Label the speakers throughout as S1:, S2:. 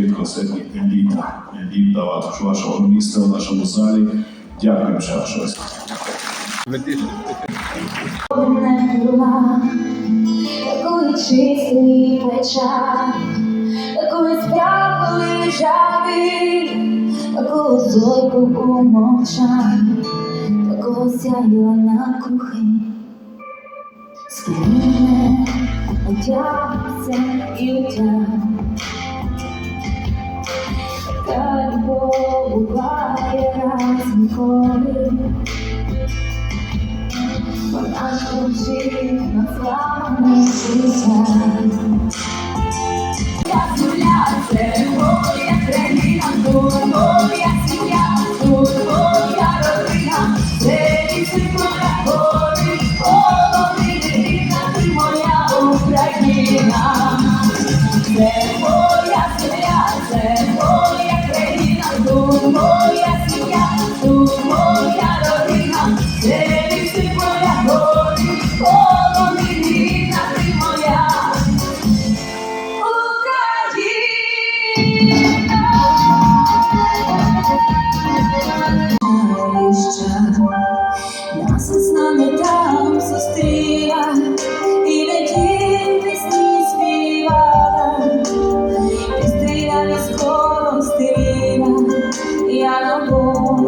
S1: швидко все-таки еліта, еліта вашого міста в нашому залі. Дякую ще раз.
S2: Одна
S3: була, коли чистий печаль, коли спрятали жаби, коли зойку умовчань, коли сяїла на кухні. Спільне одягся і одягся. побуває нас ніколи, вона служить на славне життя.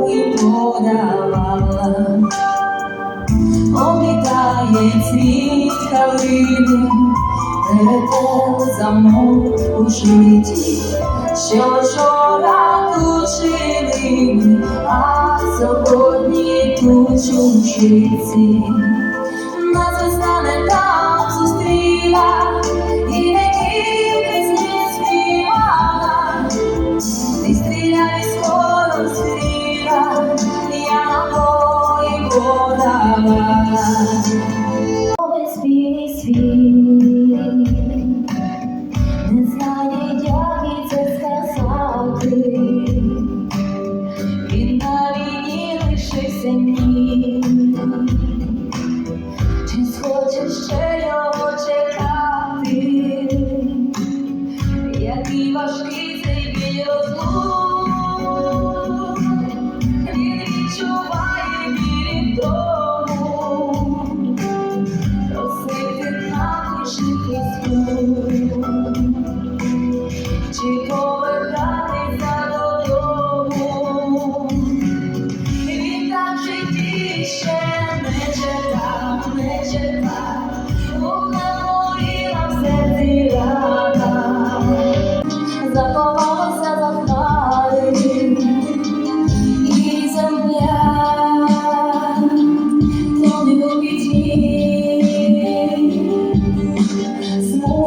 S3: і подавала, облітає цвіт калини, перетел замок у житті, що вчора тучили, а сьогодні тут чужиці. Нас весна не так.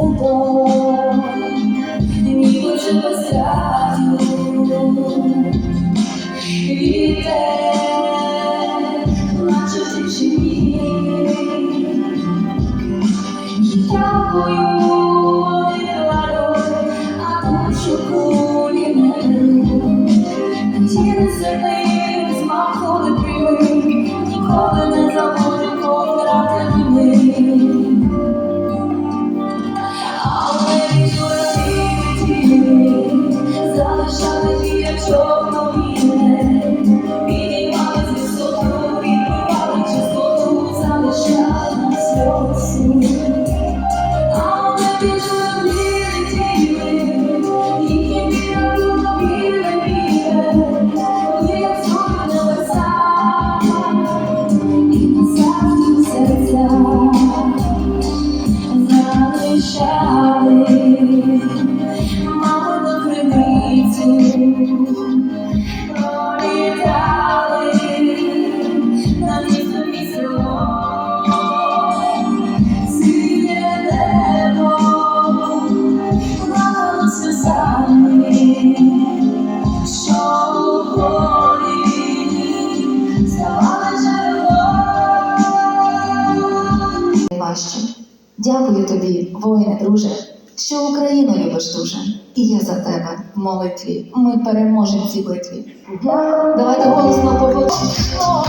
S3: Oh. поспішали, мало на
S4: прибиті. друже, що Україну любиш дуже, і я за тебе в молитві. Ми переможемо цій битві. Давайте голосно
S3: побочимо.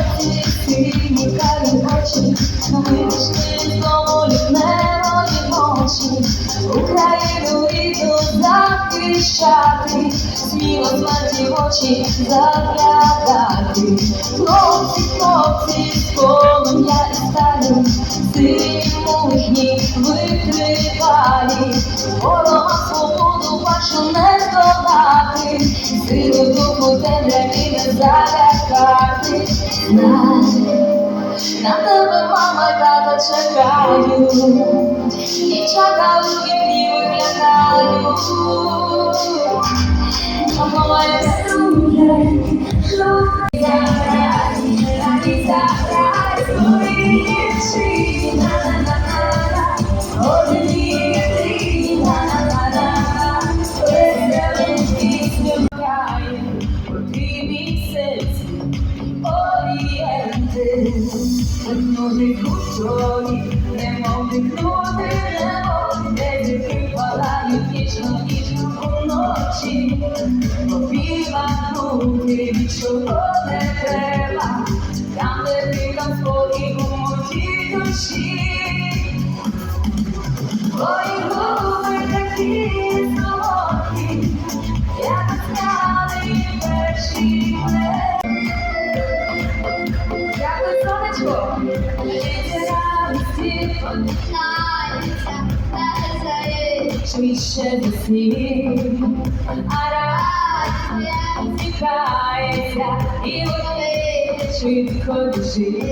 S3: В очі заглядати. Хлопці, хлопці, з полум'я і сталі, зиму їхні викривалі, ворога свободу вашу не здолати, силу духу темряві не залякати. Знай, на тебе мама й тата чекають, дівчата у вікні виглядають. Одної кусові, немов дихнути, немов де зірки палають вічно, вічно уночі, попіванути, нічого не треба, там, де ти там спокій у моїй душі. Швидше до а радість усміхається і вони швидко біжить.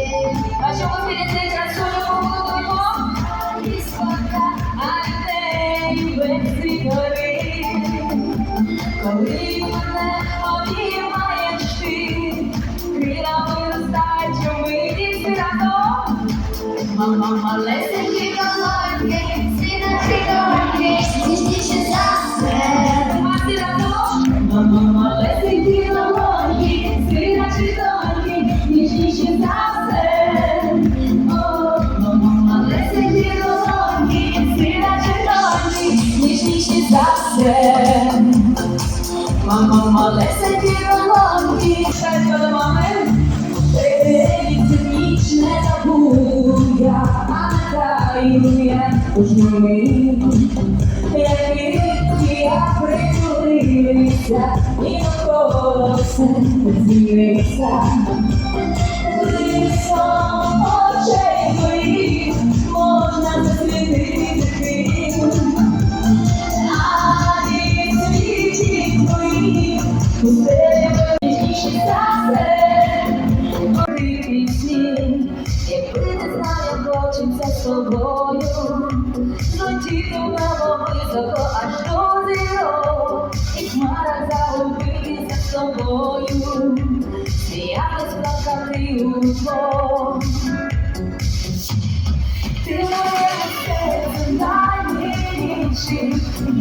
S3: А чому світять красуню побудуємо? А людей без гори, коли мене обіймаєш ти, крила виростають, що ми дійсно разом. Мама малесенькі Мама малесенькі долоньки, шайка до мами. Привіт, ніч не забуду я, пам'ятаю я кожну мить. Як вітки я притулилися, і навколо все змінився. Близьком очей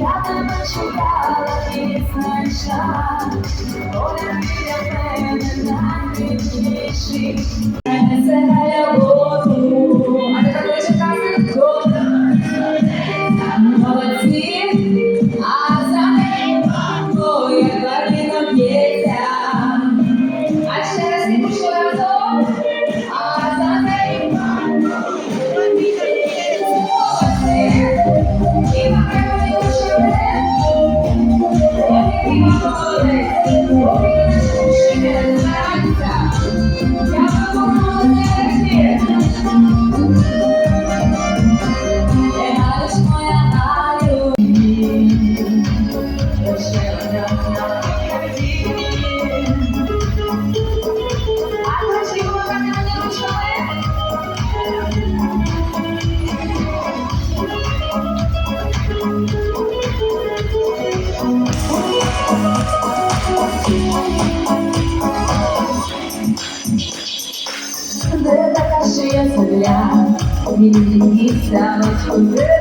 S3: я тебе шукала і знайшла. Найбільший. Це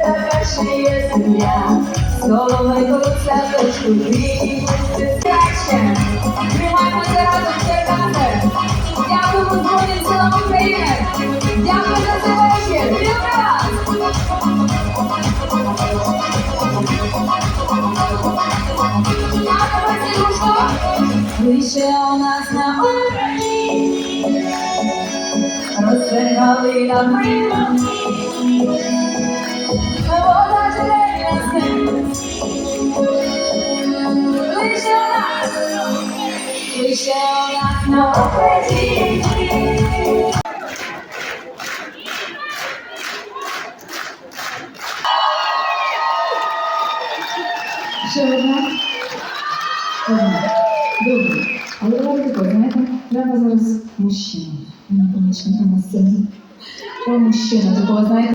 S3: Така земля, точку ти за цей вечір. Вірте вас. Дякую, Сілюшко. Лише у нас на I'll
S5: be the free I that
S3: and. We shall not, we shall not know. Треба зараз мужчина. Мені помічника на сцені. Треба такого, знаєте,